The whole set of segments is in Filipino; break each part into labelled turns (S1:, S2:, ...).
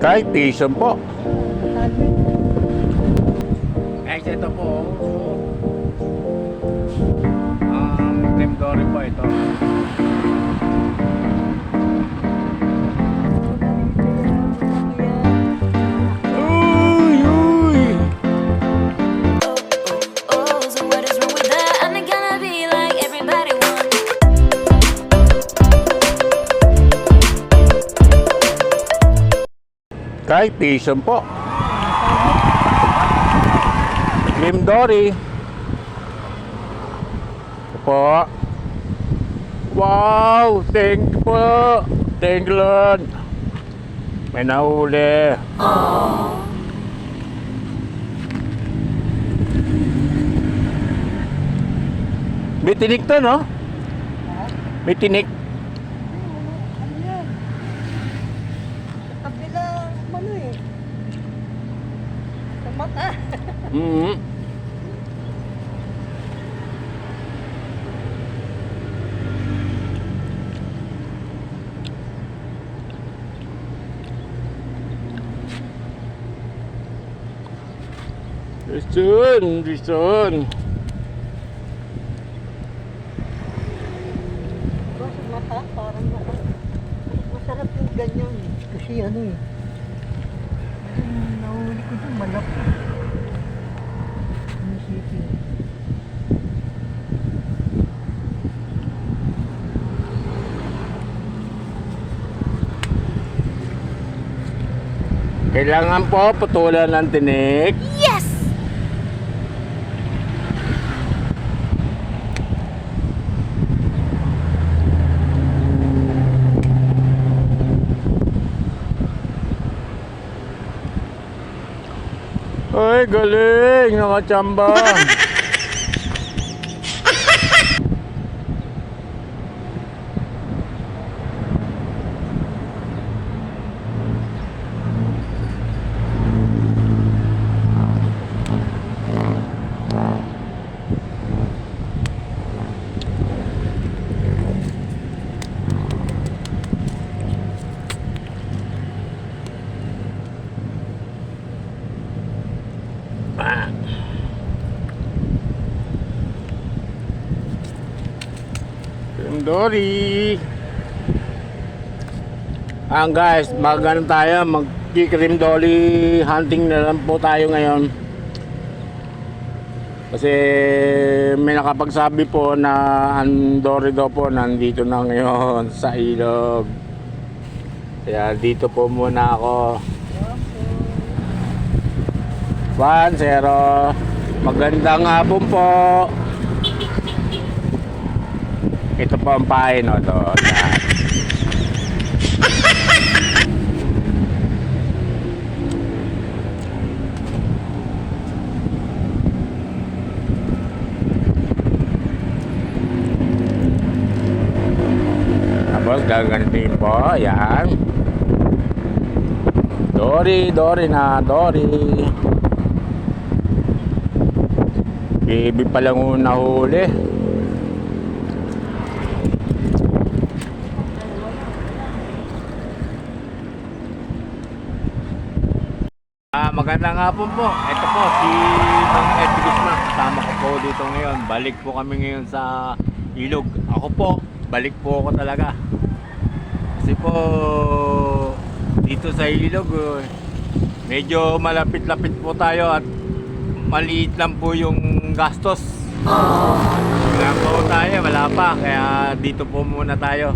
S1: Kahit po.
S2: Guys, ito po. Ang Grim Dory po ito.
S1: Station po. Grim Dory. Po. Wow! Thank po. Thank you, Lord. May nahuli. May tinik to, no? May tinik.
S3: Mhm. hören, schön, zu hören.
S1: Kailangan po putulan ng tinik.
S4: Yes!
S1: Ay, galing! Nakachamba! Dory! Ang guys, mag ano tayo, mag Krim Dolly hunting na lang po tayo ngayon. Kasi may nakapagsabi po na ang Dory daw po nandito na ngayon sa ilog. Kaya dito po muna ako. One, zero. Magandang hapon po. Ito po ang pain? Ito, yan. Tapos gaganitin po, yan. Dory, Dory na, Dory. Baby pa lang una huli. Magandang hapon po. Ito po si Mang Ed Guzman. Kasama ko po dito ngayon. Balik po kami ngayon sa ilog. Ako po, balik po ako talaga. Kasi po dito sa ilog eh, medyo malapit-lapit po tayo at maliit lang po yung gastos. Wala po tayo, wala pa. Kaya dito po muna tayo.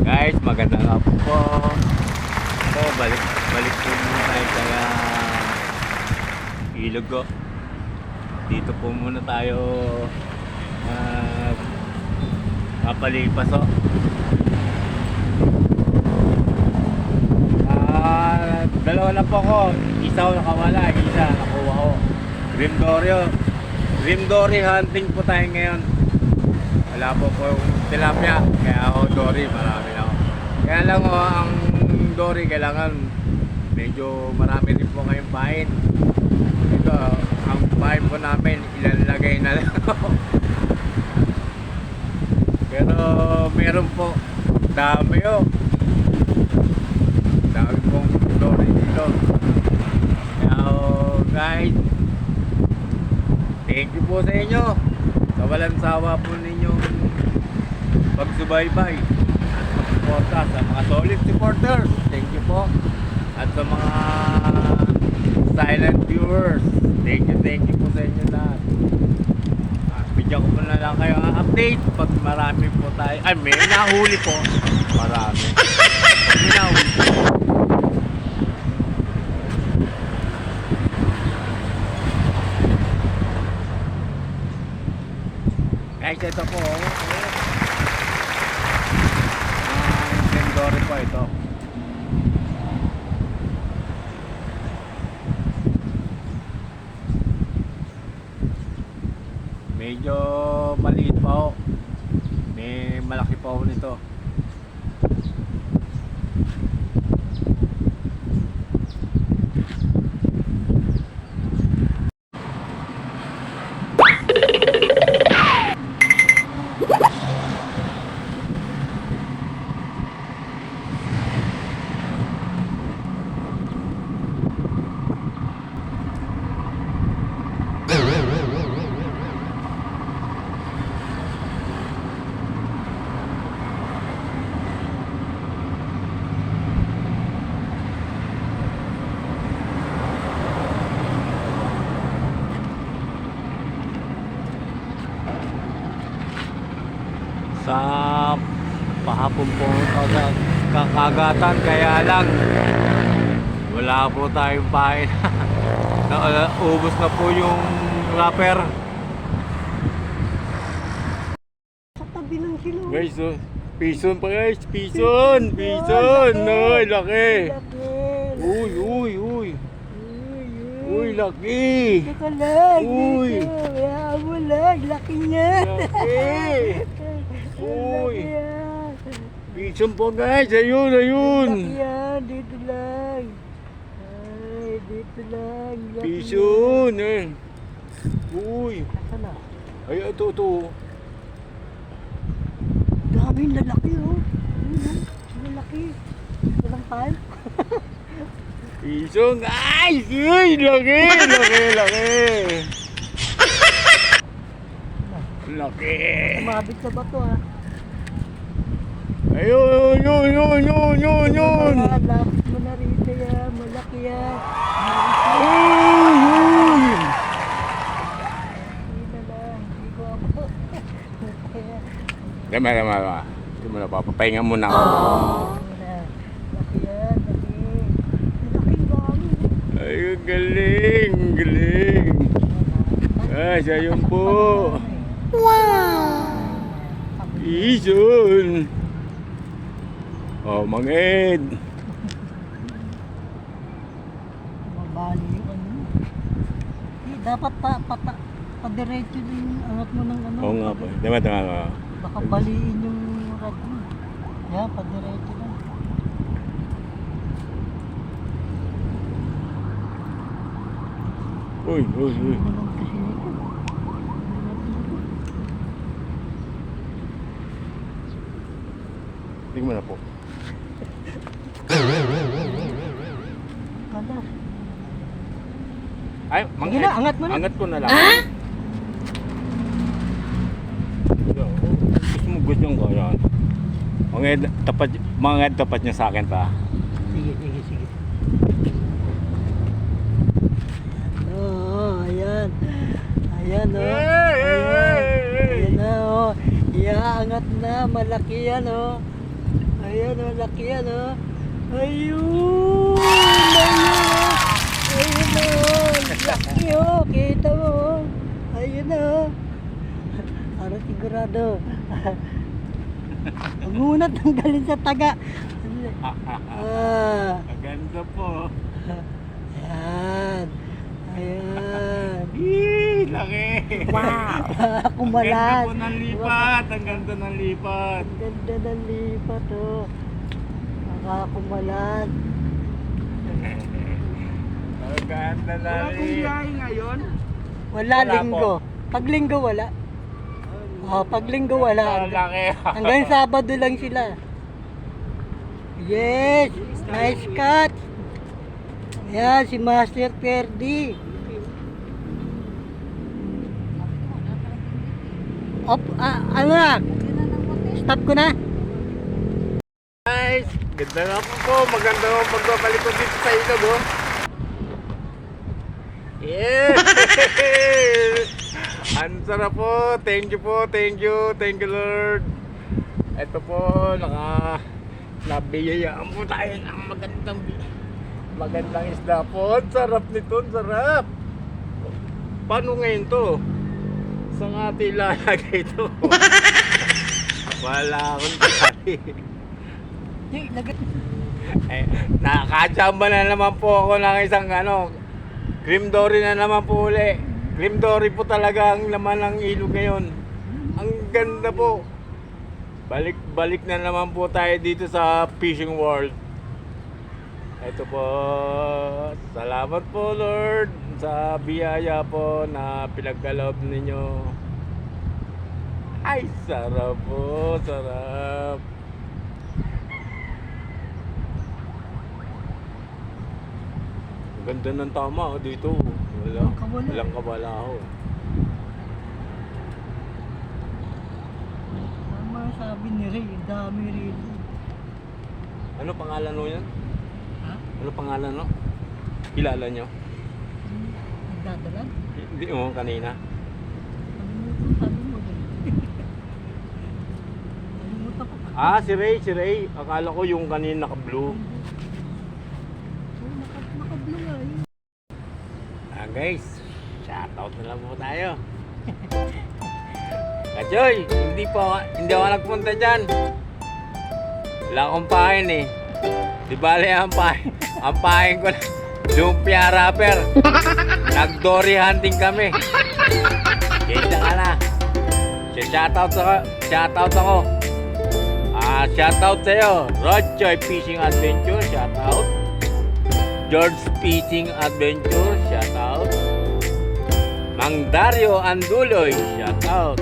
S1: Guys, magandang hapon po. So, balik, balik po muna tayo sa ilog ko. Dito po muna tayo uh, papalipas oh. Ah, dalawa na po ako. Isa ko nakawala, isa nakuha ko. Grim Dory. oh. Grim Dory hunting po tayo ngayon. Wala po po yung tilapia. Kaya ako Dory, marami na ako. Kaya lang oh, ang Mindori kailangan medyo marami rin po kayong pain ito ang pain po namin ilalagay na lang. Pero meron po dami oh. Dami pong Mindori dito. Now guys thank you po sa inyo. Sa walang sawa po ninyong pagsubaybay at pagsuporta sa mga solid supporters. Thank you po. At sa mga silent viewers, thank you, thank you po sa inyo lahat. Ah, Bigyan ko muna lang kayo ang update pag marami po tayo. Ay, may nahuli po. Marami. May nahuli po. Guys, ito po. Sendori po ito. Medyo maliit pa ho. May malaki pa ho nito. sa pahapon po kaga- kakagatan kaya lang wala po tayong pain na, uh, ubos na po yung wrapper
S3: Sa tabi ng silong.
S1: guys oh, pison pa guys pison pison Uy, laki
S3: Laki.
S1: uy uy uy
S3: Uy,
S1: laki
S3: Teka lang.
S1: Uy.
S3: lang. Laki niya.
S1: laki Uy. Pison po guys ayun ayun
S3: yan. Dito lang. Ay, dito lang.
S1: Pison eh uy ay ito ito
S3: Daming lalaki oh. Oh. Lalaki. Walang pal.
S1: Pisong, ay! Uy! Laki! Laki! Laki! Laki!
S3: Umabit sa bato ha.
S1: Ayun! Yun! Yun! Yun! Yun! Yun!
S3: Ah, Lapit mo na rito yan. Malaki yan.
S1: Uy! Uy!
S3: Hindi na lang. Hindi ko ako.
S1: Dama, dama, dama. Hindi mo na papapahinga muna ako.
S3: Muna. Laki yan, laki. Laki dami.
S1: Ay, ang galing! ang Galing! Ay, siya yun po! Ison! Oh, Mang Ed!
S3: Mabali yung ano. Eh, dapat pa, pata, padiretso din yung angat mo ng ano.
S1: Oo nga po. Dama, dama, dama.
S3: Baka baliin yung rad mo. Yan, padiretso lang.
S1: Uy, uy, uy. Tingnan mo na po. Ay, Mang
S3: Sige na, angat mo na.
S1: Angat ko na lang. Gusto mo gusto ko yan. Mga tapat, mga tapat niya sa akin pa.
S3: Sige, sige, sige. Oo, ayan. Ayan, oh. Ayan. Ayan na, oh. Iaangat na. Malaki yan, oh. Ayan, oh. Laki yan, oh. Ayun! Ayun, oh. Ayun oh. Laki, oh. Kita mo, oh. Ayun oh. Para sigurado. Huwag muna tanggalin sa taga. Ah.
S1: Ang ganda po.
S3: Ayan. Ayan.
S1: Ih, laki.
S3: Wow.
S1: Ang ganda
S3: Kumalat.
S1: po ng lipat. Ang ganda ng lipat.
S3: Ang ganda ng lipat oh. Nakakumalat.
S1: Ang ganda na lipat.
S2: ngayon?
S3: Wala,
S1: Wala
S3: linggo. Pag linggo wala. Oh, pag linggo wala.
S1: Ang laki.
S3: Hanggang Sabado lang sila. Yes! Nice cut! Ayan, si Master Ferdi. Op, ah, ano na? Stop ko na.
S1: Guys, ganda nga po po. Maganda ang pagbabalik ko dito sa ilog, oh. Yeah! Ang sarap po. Thank you po. Thank you. Thank you, Lord. Ito po, naka nabiyayaan po tayo ng magandang magandang isda po. Ang sarap nito. Ang sarap. Paano ngayon to? Saan atin ilalagay ito? Wala akong tali.
S3: Hey,
S1: Eh, nakakachamba na naman po ako ng isang ano, cream dory na naman po uli. Cream dory po talaga ang laman ng ilog ngayon. Ang ganda po. Balik balik na naman po tayo dito sa fishing world. Ito po. Salamat po Lord sa biyaya po na pinagkaloob ninyo. Ay, sarap po, sarap. Ang Ganda ng tama oh, dito. Wala.
S3: Kawala.
S1: Walang kabala ako.
S3: Tama sabi ni Ray, dami rito.
S1: Ano pangalan mo yan?
S3: Ha?
S1: Ano pangalan no? Kilala nyo?
S3: Nagdadalag?
S1: Hindi mo kanina. Ah, si Ray, si Ray. Akala ko yung kanina naka-blue.
S3: Oh, naka, naka-blue nga yun.
S1: Ah, guys. Shoutout na lang po tayo. Kachoy, hindi po, hindi ako nagpunta dyan. Wala akong pahin eh. Di bale ang pahin. Ang pahin ko na. Lumpia rapper. Nag-dory hunting kami. Kaya ka na. Shoutout ako. Shoutout ako. Ah, shoutout sa'yo. Rod Choy Fishing Adventure. Shoutout. George Fishing Adventure. Shoutout. Mang Dario Anduloy. Shoutout.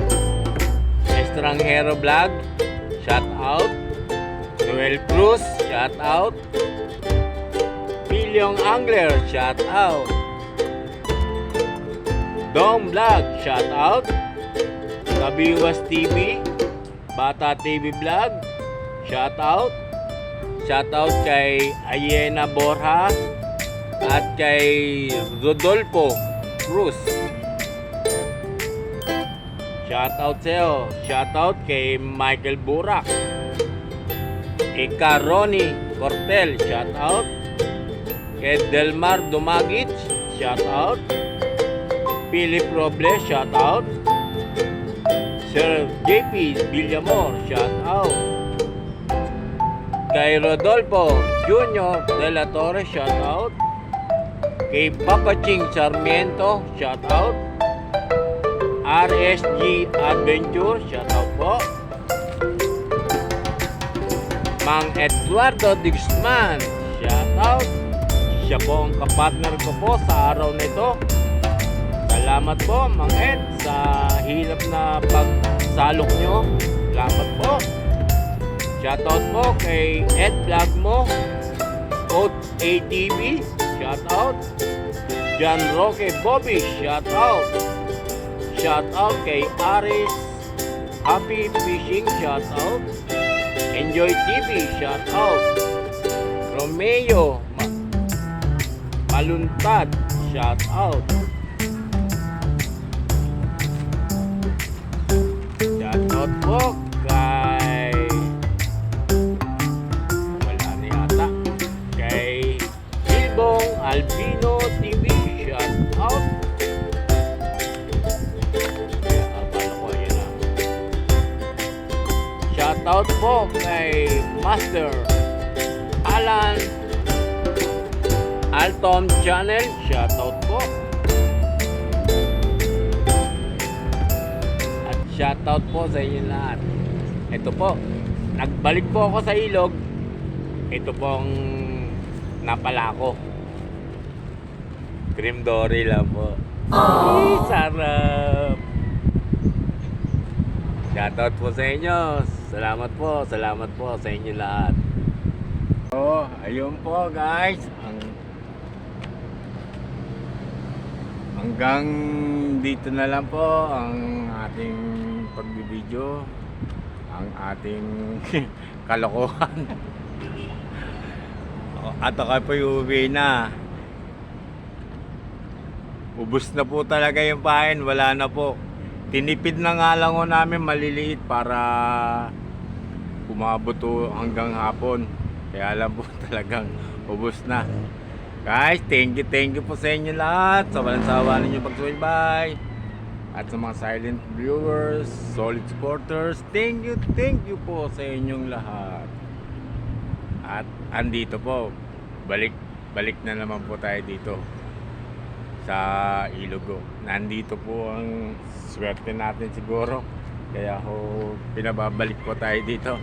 S1: Estranghero Vlog. Shoutout. Noel Cruz. Shoutout. Pilyong Angler. Shoutout. Dom Vlog. Shoutout. Kabiwas TV. Bata TV Vlog. Shoutout. Shoutout kay Ayena Borja at kay Rodolfo Cruz. Shoutout sa'yo. Shoutout kay Michael Burak. Ika Ronnie Cortel. Shoutout. Kay Delmar Dumagit. Shoutout. Philip Robles. Shoutout. Sir JP Villamor. Shoutout. Kay Rodolfo Junior De La Torre. Shoutout. Kay Papa Ching Sarmiento. Shoutout. RSG Adventure, shoutout po. Mang Eduardo de Guzman, shoutout. Siya po ang kapartner ko po sa araw na ito. Salamat po, Mang Ed, sa hirap na pagsalok nyo. Salamat po. Shoutout po kay Ed Vlog mo, Code ATV, shoutout. John Roque Bobby, shoutout. Shout out kay Aris. Happy Fishing shout out Enjoy TV shout out Romeo Ma Maluntad shout out Shout out po Albino TV shout out na. Shoutout po kay Master Alan Alton Channel. Shoutout po. At shoutout po sa inyo lahat. Ito po. Nagbalik po ako sa ilog. Ito pong napala ko. Cream Dory lang po. Ay, sarap! Shoutout po sa inyo. Salamat po, salamat po sa inyo lahat. Oh, ayun po guys. Ang hanggang dito na lang po ang ating pagbibideo ang ating kalokohan. At ako po uuwi na. Ubus na po talaga yung pain, wala na po. Tinipid na nga lang ho namin maliliit para umabot hanggang hapon. Kaya alam po talagang ubus na. Guys, thank you, thank you po sa inyo lahat. Sa walang sawa ninyo pagsubaybay. At sa mga silent viewers, solid supporters, thank you, thank you po sa inyong lahat. At andito po, balik balik na naman po tayo dito sa Ilogo. Nandito po ang swerte natin siguro. Kaya ho, pinababalik po tayo dito.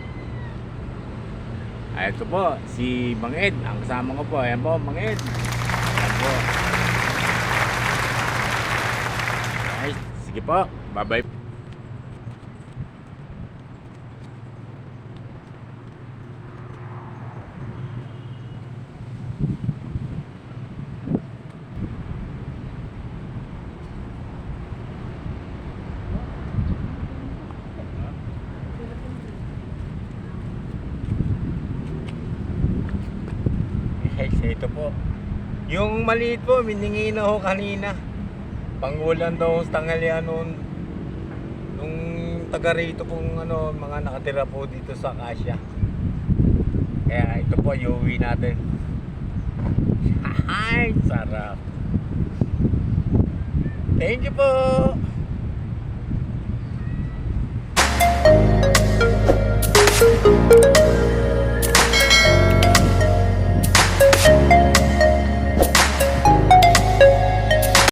S1: Ah, ito po, si Mang Ed. Ang kasama ko po. Ayan po, Mang Ed. Ayan po. Ay, sige po. Bye-bye. Guys, ito po. Yung maliit po, miningi na ho kanina. Pangulan daw tanghalian noon. Nung taga rito pong ano, mga nakatira po dito sa Acacia. Kaya ito po, iuwi natin. Ay, sarap. Thank you po.